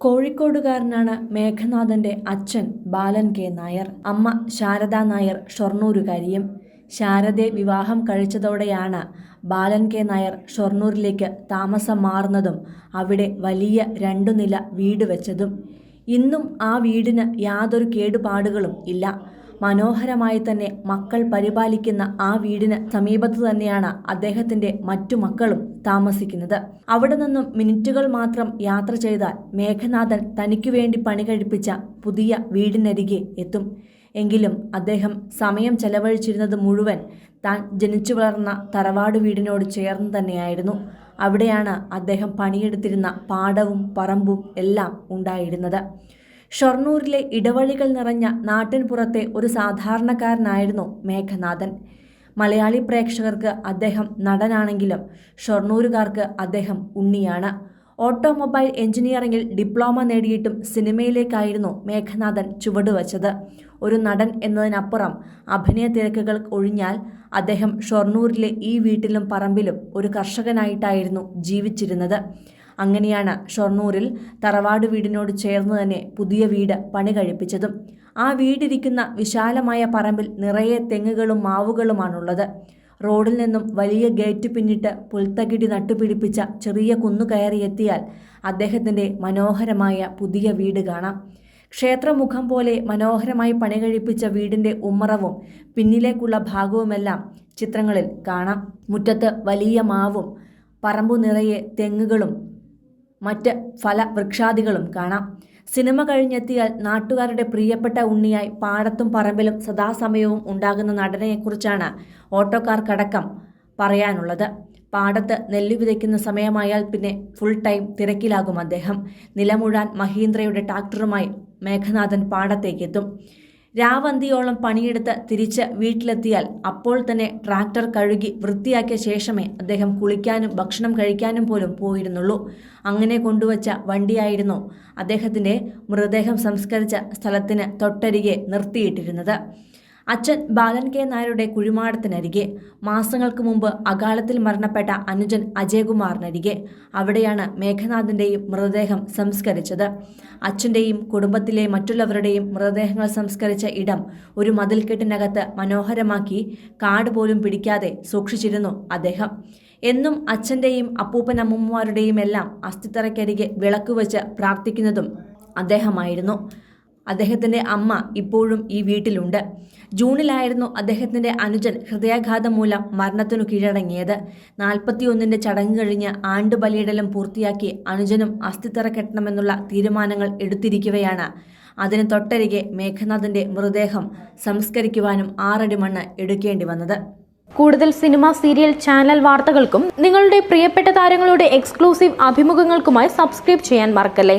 കോഴിക്കോടുകാരനാണ് മേഘനാഥന്റെ അച്ഛൻ ബാലൻ കെ. നായർ. അമ്മ ശാരദാ നായർ ഷൊർണൂരുകാരിയും ശാരദയെ വിവാഹം കഴിച്ചതോടെയാണ് ബാലൻ കെ. നായർ ഷൊർണൂരിലേക്ക് താമസം മാറുന്നതും അവിടെ വലിയ രണ്ടു നില വീട് വെച്ചതും. ഇന്നും ആ വീടിന് യാതൊരു കേടുപാടുകളും ഇല്ല. മനോഹരമായി തന്നെ മക്കൾ പരിപാലിക്കുന്ന ആ വീടിന് സമീപത്ത് തന്നെയാണ് അദ്ദേഹത്തിന്റെ മറ്റു മക്കളും താമസിക്കുന്നത്. അവിടെ നിന്നും മിനിറ്റുകൾ മാത്രം യാത്ര ചെയ്താൽ മേഘനാഥൻ തനിക്കു വേണ്ടി പണി കഴിപ്പിച്ച പുതിയ വീടിനരികെ എത്തും. എങ്കിലും അദ്ദേഹം സമയം ചെലവഴിച്ചിരുന്നത് മുഴുവൻ താൻ ജനിച്ചു വളർന്ന തറവാട് വീടിനോട് ചേർന്ന് തന്നെയായിരുന്നു. അവിടെയാണ് അദ്ദേഹം പണിയെടുത്തിരുന്ന പാടവും പറമ്പും എല്ലാം ഉണ്ടായിരുന്നത്. ഷൊർണൂരിലെ ഇടവഴികൾ നിറഞ്ഞ നാട്ടിൻപുറത്തെ ഒരു സാധാരണക്കാരനായിരുന്നു മേഘനാഥൻ. മലയാളി പ്രേക്ഷകർക്ക് അദ്ദേഹം നടനാണെങ്കിലും ഷൊർണൂരുകാർക്ക് അദ്ദേഹം ഉണ്ണിയാണ്. ഓട്ടോമൊബൈൽ എഞ്ചിനീയറിംഗിൽ ഡിപ്ലോമ നേടിയിട്ടും സിനിമയിലേക്കായിരുന്നു മേഘനാഥൻ ചുവടുവച്ചത് ഒരു നടൻ എന്നതിനപ്പുറം അഭിനയ തിരക്കുകൾ ഒഴിഞ്ഞാൽ അദ്ദേഹം ഷൊർണൂരിലെ ഈ വീട്ടിലും പറമ്പിലും ഒരു കർഷകനായിട്ടായിരുന്നു ജീവിച്ചിരുന്നത്. അങ്ങനെയാണ് ഷൊർണൂരിൽ തറവാട് വീടിനോട് ചേർന്ന് തന്നെ പുതിയ വീട് പണി കഴിപ്പിച്ചതും. ആ വീടിരിക്കുന്ന വിശാലമായ പറമ്പിൽ നിറയെ തെങ്ങുകളും മാവുകളുമാണുള്ളത്. റോഡിൽ നിന്നും വലിയ ഗേറ്റ് പിന്നിട്ട് പുൽത്തകിടി നട്ടുപിടിപ്പിച്ച ചെറിയ കുന്നു കയറിയെത്തിയാൽ അദ്ദേഹത്തിന്റെ മനോഹരമായ പുതിയ വീട് കാണാം. ക്ഷേത്രമുഖം പോലെ മനോഹരമായി പണി കഴിപ്പിച്ച വീടിന്റെ ഉമ്മറവും പിന്നിലേക്കുള്ള ഭാഗവുമെല്ലാം ചിത്രങ്ങളിൽ കാണാം. മുറ്റത്ത് വലിയ മാവും പറമ്പു നിറയെ തെങ്ങുകളും മറ്റ് ഫല വൃക്ഷാദികളും കാണാം. സിനിമ കഴിഞ്ഞെത്തിയാൽ നാട്ടുകാരുടെ പ്രിയപ്പെട്ട ഉണ്ണിയായി പാടത്തും പറമ്പിലും സദാസമയവും ഉണ്ടാകുന്ന നടനെക്കുറിച്ചാണ് ഓട്ടോക്കാർക്കടക്കം പറയാനുള്ളത്. പാടത്ത് നെല്ല് വിതയ്ക്കുന്ന സമയമായാൽ പിന്നെ ഫുൾ ടൈം തിരക്കിലാകും അദ്ദേഹം. നിലമുഴാൻ മഹീന്ദ്രയുടെ ട്രാക്ടറുമായി മേഘനാഥൻ പാടത്തേക്കെത്തും. രാവന്തിയോളം പണിയെടുത്ത് തിരിച്ച് വീട്ടിലെത്തിയാൽ അപ്പോൾ തന്നെ ട്രാക്ടർ കഴുകി വൃത്തിയാക്കിയ ശേഷമേ അദ്ദേഹം കുളിക്കാനും ഭക്ഷണം കഴിക്കാനും പോലും പോയിരുന്നുള്ളൂ. അങ്ങനെ കൊണ്ടുവച്ച വണ്ടിയായിരുന്നു അദ്ദേഹത്തിന്റെ മൃതദേഹം സംസ്കരിച്ച സ്ഥലത്തിന് തൊട്ടരികെ നിർത്തിയിട്ടിരുന്നത്. അച്ഛൻ ബാലൻ കെ നായരുടെ കുഴിമാടത്തിനരികെ. മാസങ്ങൾക്ക് മുമ്പ് അകാലത്തിൽ മരണപ്പെട്ട അനുജൻ അജയകുമാറിനരികെ. അവിടെയാണ് മേഘനാഥിന്റെയും മൃതദേഹം സംസ്കരിച്ചത്. അച്ഛന്റെയും കുടുംബത്തിലെ മറ്റുള്ളവരുടെയും മൃതദേഹങ്ങൾ സംസ്കരിച്ച ഇടം ഒരു മതിൽക്കെട്ടിനകത്ത് മനോഹരമാക്കി കാട് പോലും പിടിക്കാതെ സൂക്ഷിച്ചിരുന്നു അദ്ദേഹം. എന്നും അച്ഛന്റെയും അപ്പൂപ്പനമ്മമാരുടെയും എല്ലാം അസ്ഥിത്തറയ്ക്കരികെ വിളക്കുവെച്ച് പ്രാർത്ഥിക്കുന്നതും അദ്ദേഹമായിരുന്നു. അദ്ദേഹത്തിന്റെ അമ്മ ഇപ്പോഴും ഈ വീട്ടിലുണ്ട്. ജൂണിലായിരുന്നു അദ്ദേഹത്തിന്റെ അനുജൻ ഹൃദയാഘാതം മൂലം മരണത്തിനു കീഴടങ്ങിയത്. നാൽപ്പത്തിയൊന്നിന്റെ ചടങ്ങ് കഴിഞ്ഞ് ആണ്ടുബലിയിടലും പൂർത്തിയാക്കി അനുജനും അസ്ഥിത്തറ കെട്ടണമെന്നുള്ള തീരുമാനങ്ങൾ എടുത്തിരിക്കുകയാണ് അതിന് തൊട്ടരികെ മേഘനാഥിന്റെ മൃതദേഹം സംസ്കരിക്കുവാനും ആറടി മണ്ണ് എടുക്കേണ്ടി വന്നത്. കൂടുതൽ സിനിമ സീരിയൽ ചാനൽ വാർത്തകൾക്കും നിങ്ങളുടെ പ്രിയപ്പെട്ട താരങ്ങളുടെ എക്സ്ക്ലൂസീവ് അഭിമുഖങ്ങൾക്കുമായി സബ്സ്ക്രൈബ് ചെയ്യാൻ മറക്കല്ലേ?